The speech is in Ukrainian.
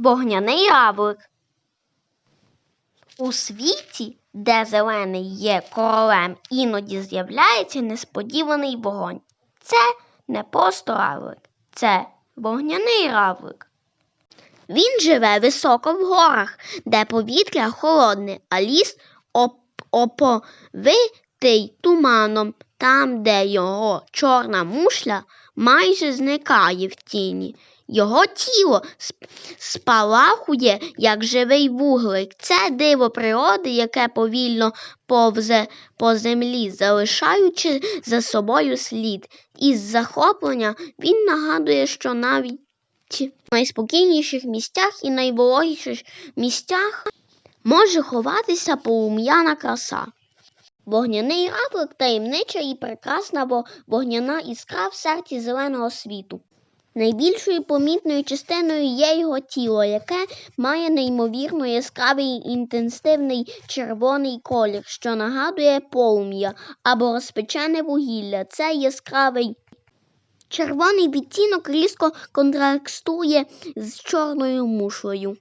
Вогняний равлик. У світі, де зелений є королем, іноді з'являється несподіваний вогонь. Це не просто равлик, це вогняний равлик. Він живе високо в горах, де повітря холодне, а ліс оповитий туманом, там, де його чорна мушля майже зникає в тіні. Його тіло спалахує, як живий вуглик. Це диво природи, яке повільно повзе по землі, залишаючи за собою слід. Із захоплення він нагадує, що навіть в найспокійніших місцях і найвологіших місцях може ховатися полум'яна краса. Вогняний равлик таємнича і прекрасна во- вогняна іскра в серці зеленого світу. Найбільшою помітною частиною є його тіло, яке має неймовірно яскравий інтенсивний червоний колір, що нагадує полум'я або розпечене вугілля. Це яскравий червоний відтінок різко контрастує з чорною мушлею.